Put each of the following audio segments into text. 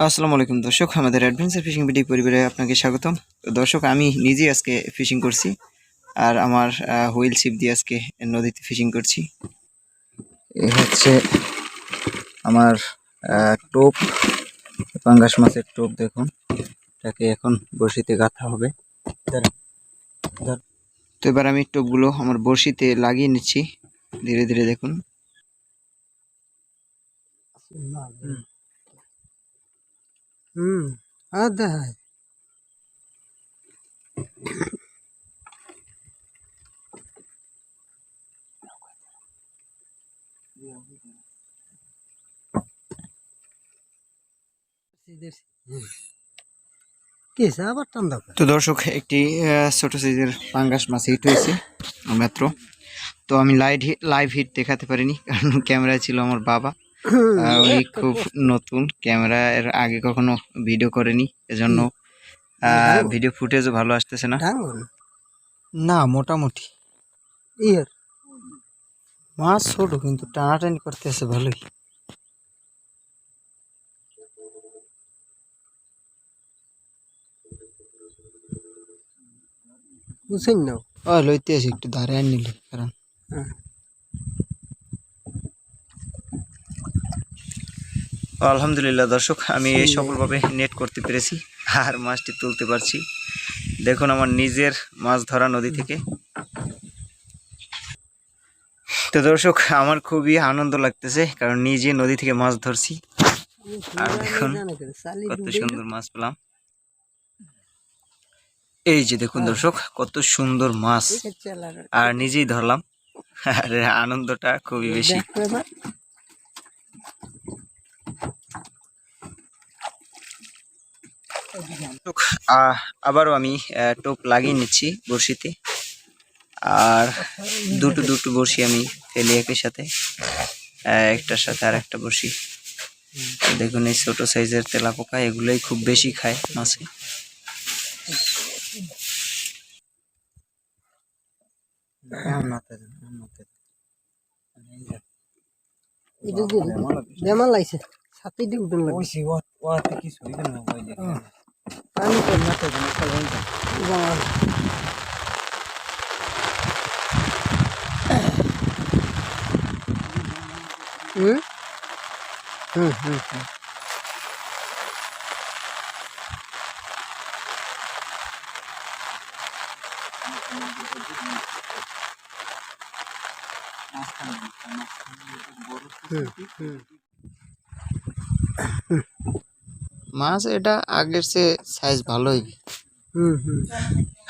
আসসালামু আলাইকুম, দর্শক। আমাদের অ্যাডভেঞ্চার ফিশিং ভিডিও পরিবারে আপনাকে স্বাগতম। দর্শক, আমি নিজেই আজকে ফিশিং করছি আর আমার হুইল ছিপ দিয়ে আজকে নদীতে ফিশিং করছি। এ হচ্ছে আমার টোপ, পাঙ্গাস মাছের টোপ দেখুন। এটাকে এখন বড়শিতে গাঁথা হবে। তো এবার আমি টোপগুলো আমার বড়শিতে লাগিয়ে নিচ্ছি। ধীরে ধীরে দেখুন। হুম, আর দেখায় তো দর্শক, একটি ছোট সাইজের পাঙ্গাস মাছ হিট হয়েছে মাত্র। তো আমি লাইভ লাইভ হিট দেখাতে পারিনি, কারণ ক্যামেরায় ছিল আমার বাবা। উনি খুব নতুন ক্যামেরা এর আগে কখনো ভিডিও করেনি এজন্য ভিডিও ফুটেজও ভালো আসতেছে না। না মোটামুটি। ইয়ার মাছ ছোট কিন্তু টানাটানি করতেছে ভালোই। বুঝছেন না? ও লইতে আসি একটু ধারে আর নিলে কারণ হ্যাঁ। আলহামদুলিল্লাহ দর্শক আমি এই সফলভাবে নেট করতে পেরেছি আর মাছটি তুলতে পারছি। দেখুন আমার নিজের মাছ ধরা নদী থেকে। তো দর্শক আমার খুবই আনন্দ লাগতেছে কারণ নিজে নদী থেকে মাছ ধরছি। আর দেখুন কত সুন্দর মাছ পেলাম। এই যে দেখুন দর্শক কত সুন্দর মাছ। আর নিজেই ধরলাম আর আনন্দটা খুবই বেশি দর্শক, আহ, আবারও আমি আহ, টোপ লাগিয়ে নিচ্ছি বড়শিতে। আর দুটো দুটো বড়শি আমি ফেলি একই সাথে একটার সাথে আর একটা বড়শি। দেখুন এই ছোট সাইজের তেলাপোকা এগুলোই খুব বেশি খায় মাছে। বেমার লাগছে। সাথে দিয়ে উঠুন লাগছে। あの子になったじゃないか、がいいじゃん。うわうん。うん。うん。うん。Mm-hmm. মাছ এটা আগের চেয়ে সাইজ ভালোই। হুম হুম।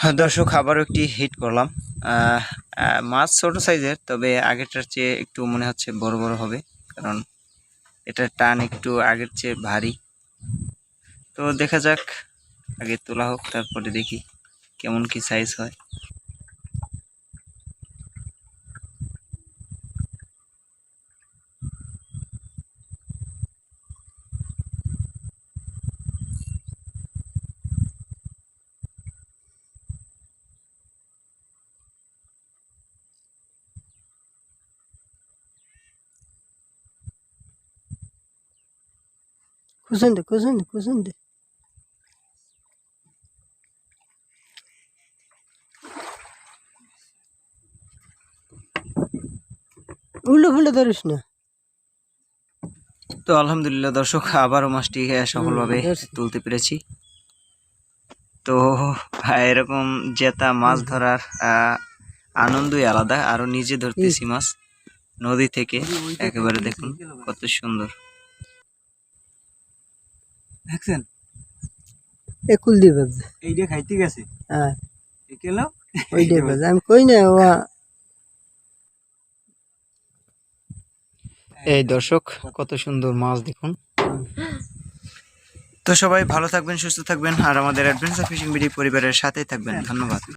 হ্যাঁ, দর্শক আবারও একটি হিট করলাম। মাছ ছোট সাইজের তবে আগেরটার চেয়ে একটু মনে হচ্ছে বড় বড় হবে। কারণ এটার টান একটু আগের চেয়ে ভারী। তো দেখা যাক আগে তোলা হোক তারপরে দেখি কেমন কি সাইজ হয়। দে কুসুন দে উল্টো ফুল্টো ধরিস না তো আলহামদুলিল্লাহ দর্শক আবারও মাছটি সফলভাবে। তুলতে পেরেছি। তো এরকম জেতা মাছ ধরার আহ, আনন্দই আলাদা। আরও নিজে ধরতেছি মাছ। নদী থেকে একেবারে দেখুন কত সুন্দর। দেখছেন? এ কুলদীপ বাজে এইটা খাইতে গেছে। হ্যাঁ। কেন ওই দিয়ে বাজে আমি কই না ও এই দর্শক কত সুন্দর মাছ দেখুন। তো সবাই ভালো থাকবেন সুস্থ থাকবেন আর আমাদের অ্যাডভেঞ্চার ফিশিং ভিডিও পরিবারের সাথেই থাকবেন। ধন্যবাদ।